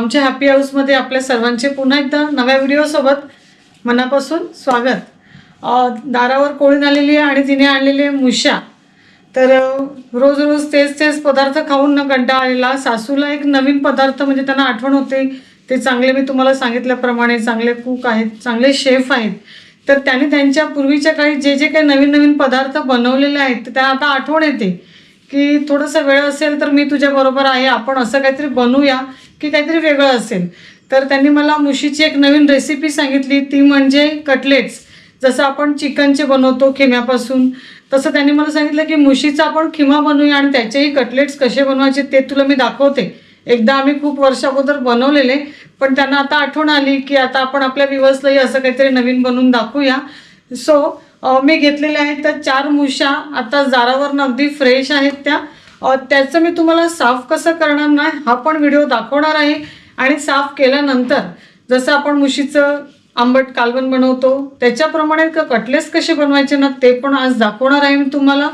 आमच्या हॅपी हाऊसमध्ये आपल्या सर्वांचे पुन्हा एकदा नव्या व्हिडिओसोबत मनापासून स्वागत. दारावर कोळीन आलेली आहे आणि तिने आणलेली आहे मुशा. तर रोज रोज तेच तेच पदार्थ खाऊन न कंटाळा आलेला सासूला एक नवीन पदार्थ म्हणजे त्यांना आठवण होते. ते चांगले मी तुम्हाला सांगितल्याप्रमाणे चांगले कुक आहेत चांगले शेफ आहेत. तर त्यांनी त्यांच्या पूर्वीच्या काळी जे जे काही नवीन नवीन पदार्थ बनवलेले आहेत ते त्यांना आता आठवण येते. की थोडंसं वेळ असेल तर मी तुझ्या बरोबर आहे आपण असं काहीतरी बनवूया की काहीतरी वेगळं असेल. तर त्यांनी मला मुशीची एक नवीन रेसिपी सांगितली ती म्हणजे कटलेट्स. जसं आपण चिकनचे बनवतो खिम्यापासून तसं त्यांनी मला सांगितलं की मुशीचा आपण खिमा बनवूया आणि त्याचेही कटलेट्स कसे बनवायचे ते तुला मी दाखवते. एकदा आम्ही खूप वर्ष अगोदर बनवलेले पण त्यांना आता आठवण आली की आता आपण आपल्या विवसलाही असं काहीतरी नवीन बनवून दाखवूया. सो मी घेतलेल्या आहेत त्या चार मुशा. आता जारावरनं अगदी फ्रेश आहेत त्या. त्याचं मी तुम्हाला साफ कसं करणार नाही हा पण व्हिडिओ दाखवणार आहे. आणि साफ केल्यानंतर जसं आपण मुशीचं आंबट कालवण बनवतो त्याच्याप्रमाणे क- कटलेस कसे बनवायचे ना ते पण आज दाखवणार आहे मी तुम्हाला.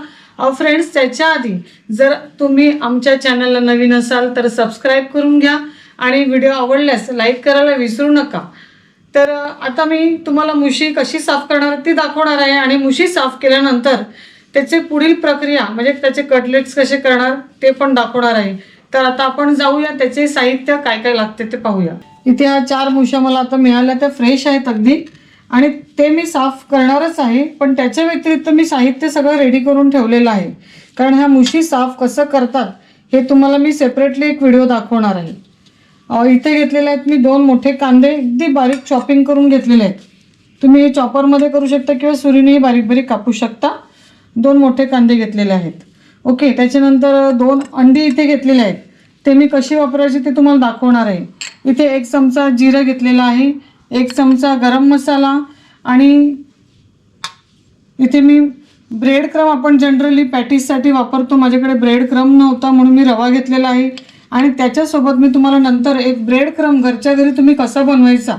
फ्रेंड्स त्याच्या आधी जर तुम्ही आमच्या चॅनलला नवीन असाल तर सबस्क्राईब करून घ्या. आणि व्हिडिओ आवडल्यास लाईक करायला विसरू नका. तर आता मी तुम्हाला मुशी कशी साफ करणार ती दाखवणार आहे आणि मुशी साफ केल्यानंतर त्याचे पुढील प्रक्रिया म्हणजे त्याचे कटलेट्स कसे करणार ते पण दाखवणार आहे. तर आता आपण जाऊया त्याचे साहित्य काय काय लागते ते पाहूया. इथे ह्या चार मुशा मला आता मिळाल्या त्या फ्रेश आहेत अगदी. आणि ते मी साफ करणारच आहे पण त्याच्या व्यतिरिक्त मी साहित्य सगळं रेडी करून ठेवलेलं आहे. कारण ह्या मुशी साफ कसं करतात हे तुम्हाला मी सेपरेटली एक व्हिडिओ दाखवणार आहे. इथे घेतलेले आहेत मी दोन मोठे कांदे अगदी बारीक चॉपिंग करून घेतलेले आहेत. तुम्ही हे चॉपरमध्ये करू शकता किंवा सुरीनेही बारीक बारीक कापू शकता. दोन मोठे कांदे घेतलेले आहेत. ओके त्याच्यानंतर दोन अंडी इथे घेतलेले आहेत. ते मी कशी वापरायची ते तुम्हाला दाखवणार आहे. इथे एक चमचा जिरं घेतलेला आहे एक चमचा गरम मसाला आणि इथे मी ब्रेड क्रम आपण जनरली पॅटीससाठी वापरतो. माझ्याकडे ब्रेड क्रम नव्हता म्हणून मी रवा घेतलेला आहे. आणि त्याच्यासोबत मी तुम्हाला नंतर एक ब्रेड क्रम घरच्या घरी तुम्ही कसा बनवायचा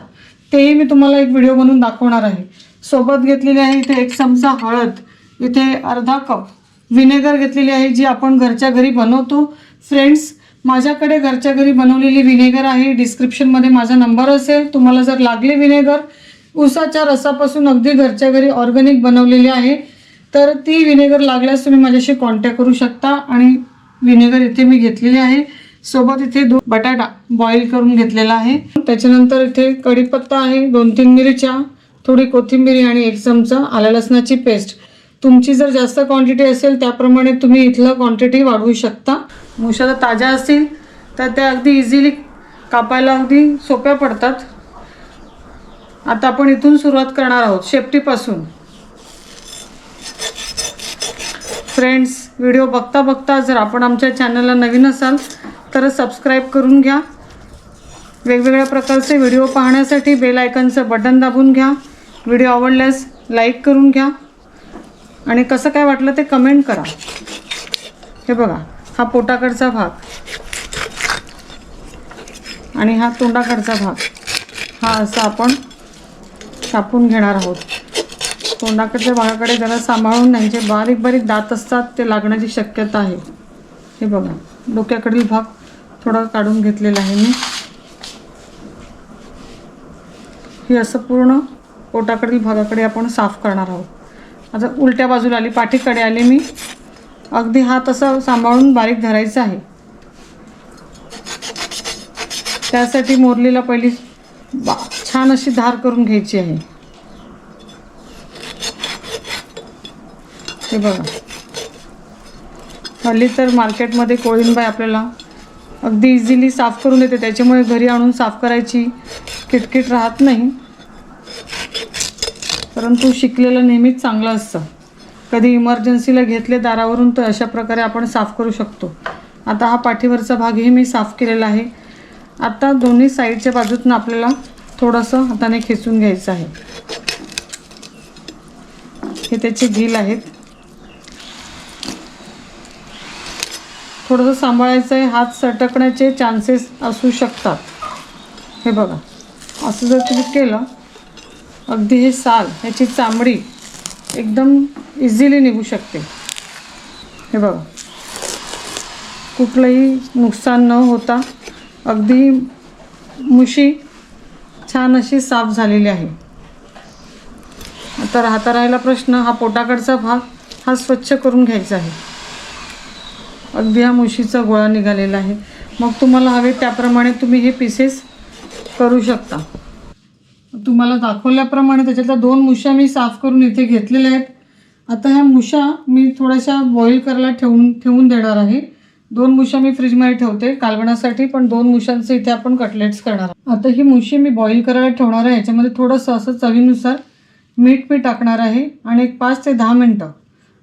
तेही मी तुम्हाला एक व्हिडिओ बनवून दाखवणार आहे. सोबत घेतलेली आहे इथे एक चमचा हळद इथे अर्धा कप विनेगर घेतलेली आहे जी आपण घरच्या घरी बनवतो. फ्रेंड्स माझ्याकडे घरच्या घरी बनवलेली विनेगर आहे. डिस्क्रिप्शनमध्ये माझा नंबर असेल. तुम्हाला जर लागले विनेगर उसाच्या रसापासून अगदी घरच्या घरी ऑर्गॅनिक बनवलेली आहे. तर ती विनेगर लागल्यास तुम्ही माझ्याशी कॉन्टॅक्ट करू शकता आणि विनेगर इथे मी घेतलेली आहे. सोबत इथे दो बटाटा बॉईल करून घेतलेला आहे. त्याच्यानंतर इथे कढीपत्ता आहे दोन तीन मिरच्या थोडी कोथिंबीर आणि एक चमचा आल्या लसणाची पेस्ट तुमची जर जास्त क्वांटिटी असेल त्याप्रमाणे तुम्ही इथलं क्वांटिटी वाढवू शकता. मुशा ताज्या असतील तर त्या अगदी इझिली कापायला अगदी सोप्या पडतात. आता आपण इथून सुरुवात करणार आहोत शेपटीपासून फ्रेंड्स व्हिडिओ बघता बघता जर आपण आमच्या चॅनलला नवीन असाल तर सबस्क्राईब करून घ्या. वेगवेगळ्या प्रकारचे व्हिडिओ पाहण्यासाठी बेल आयकनचं बटन दाबून घ्या. व्हिडिओ आवडल्यास लाईक करून घ्या. आणि कसं काय वाटलं ते कमेंट करा. हे बघा हा पोटाकडचा भाग. आणि हा तोंडाकडचा भाग. हा असा आपण कापून घेणार आहोत. तोंडाकडच्या भागाकडे जरा सांभाळून त्यांचे बारीक बारीक दात असतात ते लागण्याची शक्यता आहे. हे बघा डोक्याकडील भाग थोडा काढून घेतलेला आहे मी. हे असं पूर्ण पोटाकडील भागाकडे आपण साफ करणार आहोत. आता उलट्या बाजूला आली पाठीकडे आले मी. अगदी हात असा सांभाळून बारीक धरायचा आहे. त्यासाठी मोरलीला पहिली बा छान अशी धार करून घ्यायची आहे. हे बघा. हल्ली तर मार्केटमध्ये कोळींबाई आपल्याला अगदी इझिली साफ करून देते. त्याच्यामुळे घरी आणून साफ करायची किटकिट राहत नाही. परंतु शिकलेलं नेहमीच चांगलं असतं. कधी इमर्जन्सीला घेतले दारावरून तर अशा प्रकारे आपण साफ करू शकतो. आता हा पाठीवरचा भागही मी साफ केलेला आहे. आता दोन्ही साईडच्या बाजूतून आपल्याला थोडंसं हाताने खेचून घ्यायचं आहे. हे त्याचे घील आहेत. थोडंसं सांभाळायचं आहे हात सटकण्याचे चान्सेस असू शकतात. हे बघा असं जर तुम्ही केलं अगदी हे साल ह्याची चामडी एकदम इझिली निघू शकते. हे बघा कुठलंही नुकसान न होता अगदी मुशी छान अशी साफ झालेली आहे. आता राहता राहिला प्रश्न हा पोटाकडचा भाग हा स्वच्छ करून घ्यायचा आहे. अगदी हा मुशीचा गोळा निघालेला आहे. मग तुम्हाला हवे त्याप्रमाणे तुम्ही हे पीसेस करू शकता. तुम्हाला दाखवल्याप्रमाणे त्याच्यातल्या दोन मुश्या मी साफ करून इथे घेतलेल्या आहेत. आता ह्या मुशा मी थोड्याशा बॉईल करायला ठेवून ठेवून देणार आहे. दोन मुशा मी फ्रीजमध्ये ठेवते कालवणासाठी पण दोन मुशांचे इथे आपण कटलेट्स करणार आता ही मुशी मी बॉईल करायला ठेवणार आहे. याच्यामध्ये थोडंसं असं चवीनुसार मीठ मी टाकणार आहे. आणि एक पाच ते दहा मिनटं.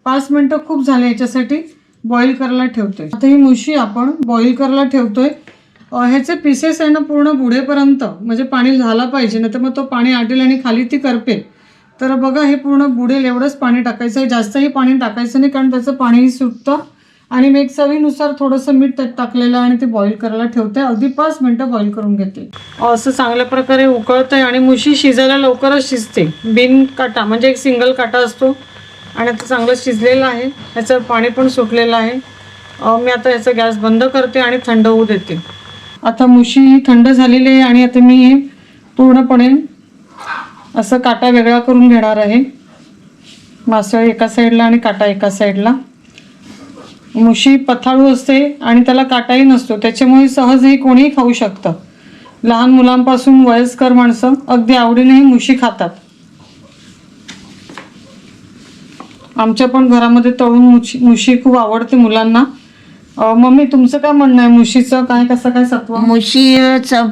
पाच मिनटं खूप झाले याच्यासाठी. बॉईल करायला ठेवते आता ही मुशी आपण बॉईल करायला ठेवतोय. ह्याचे पीसेस आहे ना पूर्ण बुडेपर्यंत म्हणजे पाणी झाला पाहिजे नाही तर मग तो पाणी आटेल आणि खाली ती करपेल. तर बघा हे पूर्ण बुडेल एवढंच पाणी टाकायचं आहे. जास्तही पाणी टाकायचं नाही कारण त्याचं पाणीही सुटतं. आणि मी एक चवीनुसार थोडंसं मीठ त्यात टाकलेलं आणि ते बॉईल करायला ठेवते. अगदी पाच मिनटं बॉईल करून घेते. असं चांगल्या प्रकारे उकळतं आहे आणि मुशी शिजायला लवकरच शिजते. बिन काटा म्हणजे एक सिंगल काटा असतो. आणि आता चांगलं शिजलेलं आहे. ह्याचं पाणी पण सुटलेलं आहे. मी आता याचा गॅस बंद करते आणि थंड होऊ देते. आता मुशी ही थंड झालेली आहे आणि आता मी हे पूर्णपणे असं काटा वेगळा करून घेणार आहे. मासळ एका साईडला आणि काटा एका साईडला. मुशी पथाळू असते आणि त्याला काटाही नसतो. त्याच्यामुळे सहजही कोणीही खाऊ शकतं. लहान मुलांपासून वयस्कर माणसं अगदी आवडीनेही मुशी खातात. आमच्या पण घरामध्ये तळून मुशी मुशी खूप आवडते मुलांना. मम्मी तुमचं काय म्हणणं आहे? मुशीचं काय कसं काय सत्व? मुशी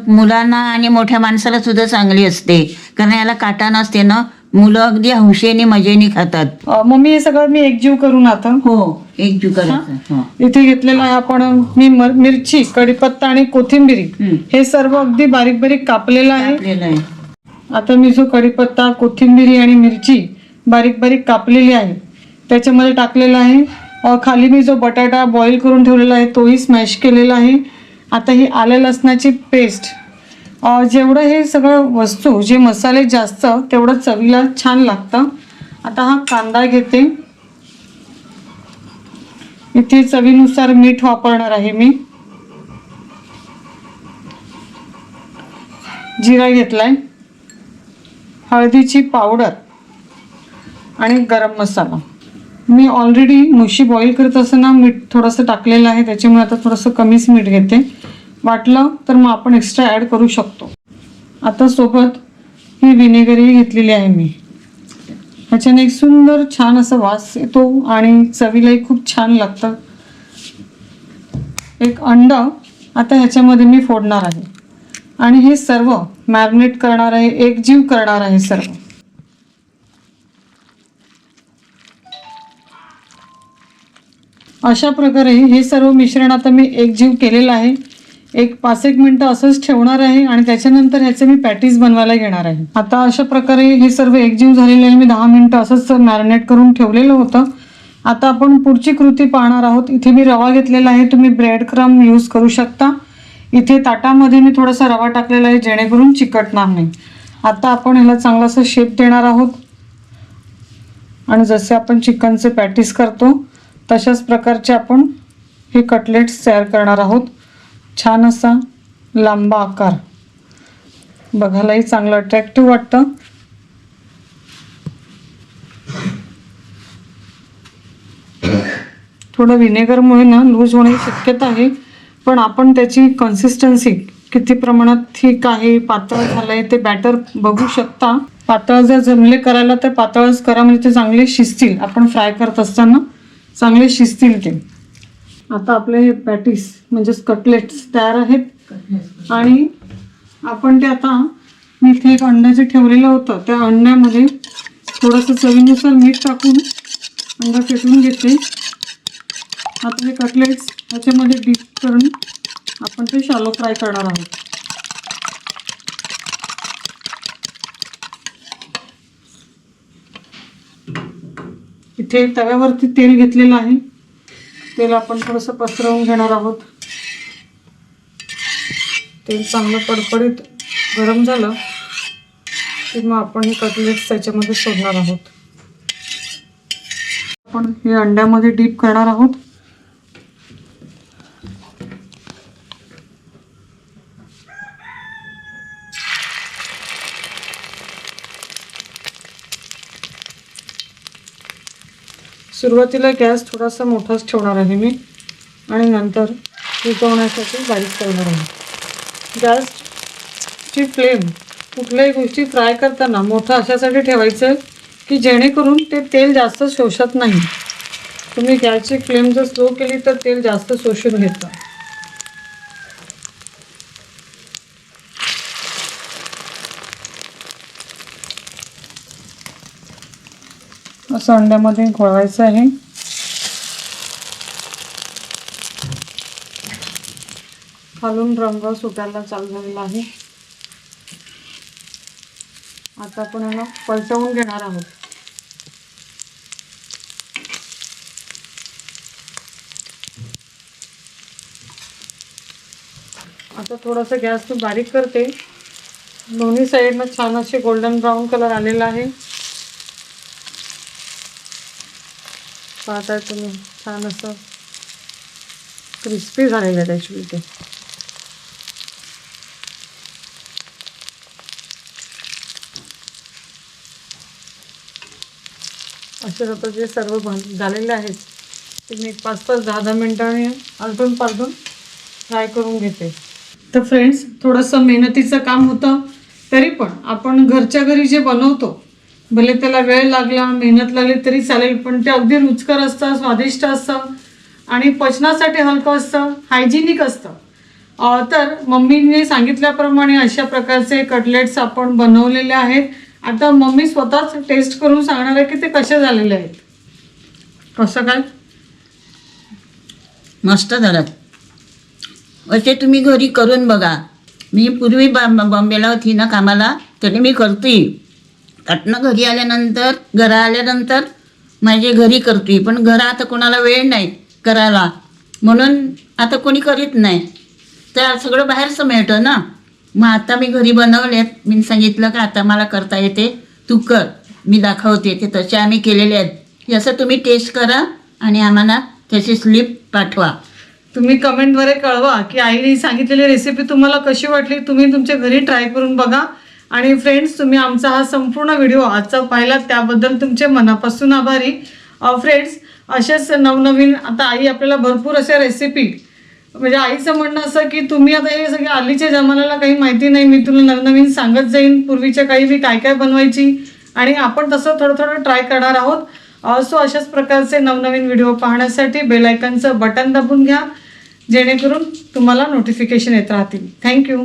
मुलांना आणि मोठ्या माणसाला सुद्धा चांगली असते. कारण याला काटा नसते ना. मुलं अगदी हौशेने मजेने खातात. मम्मी हे सगळं मी एकजीव करून आता. हो एक जू करायचं हो. इथे घेतलेलं आहे आपण मी मर- मिरची कढीपत्ता आणि कोथिंबिरी. हे सर्व अगदी बारीक बारीक कापलेलं आहे. आता मी जो कढीपत्ता कोथिंबिरी आणि मिरची बारीक बारीक कापलेली आहे. त्याच्यामध्ये टाकलेला आहे. खाली मी जो बटाटा बॉईल करून ठेवलेला आहे तोही स्मॅश केलेला आहे. आता ही आलं लसणाची पेस्ट जेवढं हे सगळं वस्तू जे मसाले जास्त तेवढं चवीला छान लागतं. आता हा कांदा घेते. इथे चवीनुसार मीठ वापरणार आहे मी. जिरा घेतलाय. हळदीची पावडर आणि गरम मसाला. मी ऑलरेडी मुशी बॉईल करत असताना मीठ थोडंसं टाकलेलं आहे त्याच्यामुळे आता थोडंसं कमीच मीठ घेते. वाटलं तर मग आपण एक्स्ट्रा ॲड करू शकतो. आता सोबत ही विनेगरही घेतलेली आहे मी. ह्याच्याने एक सुंदर छान असा वास येतो आणि चवीलाही खूप छान लागतं. एक अंड आता ह्याच्यामध्ये मी फोडणार आहे. आणि हे सर्व मॅरिनेट करणार आहे एकजीव करणार आहे सर्व. अशा प्रकारे हे सर्व मिश्रण आता मी एकजीव केलेलं आहे. एक पाच एक मिनटं असंच ठेवणार आहे आणि त्याच्यानंतर ह्याचे मी पॅटीज बनवायला घेणार आहे. आता अशा प्रकारे हे सर्व एकजीव झालेले आहे मी दहा मिनटं असंच मॅरिनेट करून ठेवलेलं होतं. आता आपण पुढची कृती पाहणार आहोत. इथे मी रवा घेतलेला आहे. तुम्ही ब्रेड क्रम यूज करू शकता. इथे ताटामध्ये मी थोडासा रवा टाकलेला आहे जेणेकरून चिकटणार नाही. आता आपण ह्याला चांगलासा शेप देणार आहोत. आणि जसे आपण चिकनचे पॅटीस करतो तशाच प्रकारचे आपण हे कटलेट्स तयार करणार आहोत. छान असा लांबा आकार. बघायलाही चांगलं अट्रॅक्टिव्ह वाटतं. थोडं विनेगरमुळे ना लूज होण्याची शक्यता आहे. पण आपण त्याची कन्सिस्टन्सी किती प्रमाणात ठीक आहे पातळ झालंय ते बॅटर बघू शकता. पातळ जर जमले करायला तर पातळच करा म्हणजे ते चांगले शिजतील. आपण फ्राय करत असताना. चांगले शिजतील ते. आता आपले हे पॅटीस म्हणजेच कटलेट्स तयार आहेत. आणि आपण ते आता मी इथे एक अंडा जे ठेवलेलं होतं त्या अंड्यामध्ये थोडंसं चवीनुसार मीठ टाकून अंडा फेटून घेते. आता हे कटलेट्स याच्यामध्ये डीप करून आपण ते शालो फ्राय करणार आहोत. इथे तव्यावरती तेल घेतलेलं आहे. तेल आपण थोडंसं पसरवून घेणार आहोत. तेल चांगलं कडकडीत गरम झालं की मग आपण हे कटलेट्स त्याच्यामध्ये सोडणार आहोत. आपण हे अंड्यामध्ये डीप करणार आहोत. सुरुवातीला गॅस थोडासा मोठाच ठेवणार आहे मी. आणि नंतर शिजवण्यासाठी बारीक करणार आहे. गॅसची फ्लेम कुठल्याही गोष्टी फ्राय करताना मोठं अशासाठी ठेवायचं की जेणेकरून ते तेल जास्त शोषत नाही. तुम्ही गॅसची फ्लेम जर स्लो केली तर तेल जास्त शोषून घेतं. असं अंड्यामध्ये घोळवायचं आहे. खालून रंग सुटायला चालू झालेला आहे. आता आपण याला पलटवून घेणार आहोत. आता थोडासा गॅस मी बारीक करते. दोन्ही साईडनं छान असे गोल्डन ब्राऊन कलर आलेला आहे. पाहताय तुम्ही. छान असं क्रिस्पी झालेलं आहे त्याची ते. असं आता जे सर्व भां झालेले आहेत ते मी एक पाच पाच दहा दहा मिनटांनी आलटून पालटून फ्राय करून घेते. तर फ्रेंड्स थोडंसं मेहनतीचं काम होतं तरी पण आपण घरच्या घरी जे बनवतो भले त्याला वेळ लागला मेहनत लागली तरी चालेल पण ते अगदी रुचकर असतं स्वादिष्ट असतं आणि पचनासाठी हलकं असतं हायजिनिक असतं. तर मम्मीने सांगितल्याप्रमाणे अशा प्रकारचे कटलेट्स आपण बनवलेले आहेत. आता मम्मी स्वतःच टेस्ट करून सांगणार आहे की ते कसे झालेले आहेत. कसं काय? मस्त झालं. असे तुम्ही घरी करून बघा. मी पूर्वी बॉम्बेला होती ना कामाला तरी मी करते. त्यातनं घरी आल्यानंतर घरा आल्यानंतर माझे घरी करतोय पण घरा आता कोणाला वेळ नाही करायला. म्हणून आता कोणी करीत नाही. तर सगळं बाहेरचं मिळतं ना. मग आता मी घरी बनवलेत. मी सांगितलं का आता मला करता येते. तू कर. मी दाखवते. ते तसे आम्ही केलेले आहेत. असं तुम्ही टेस्ट करा आणि आम्हाला त्याची स्लिप पाठवा. तुम्ही कमेंटद्वारे कळवा की आईने सांगितलेली रेसिपी तुम्हाला कशी वाटली तुम्ही तुमच्या घरी ट्राय करून बघा. आणि फ्रेंड्स तुम्ही आमचा हा संपूर्ण व्हिडिओ आजचा पाहिला त्याबद्दल तुमचे मनापासून आभारी. फ्रेंड्स असेच नवनवीन आता आई आपल्याला भरपूर अशा रेसिपी म्हणजे आईचं म्हणणं असं की तुम्ही आता हे सगळे आलीच्या जमान्याला काही माहिती नाही मी तुला नवनवीन सांगत जाईन पूर्वीच्या काही मी काय काय बनवायची आणि आपण तसं थोडं थोडं ट्राय करणार आहोत. सो अशाच प्रकारचे नवनवीन व्हिडिओ पाहण्यासाठी बेलायकनचं बटन दाबून घ्या जेणेकरून तुम्हाला नोटिफिकेशन येत राहतील. थँक्यू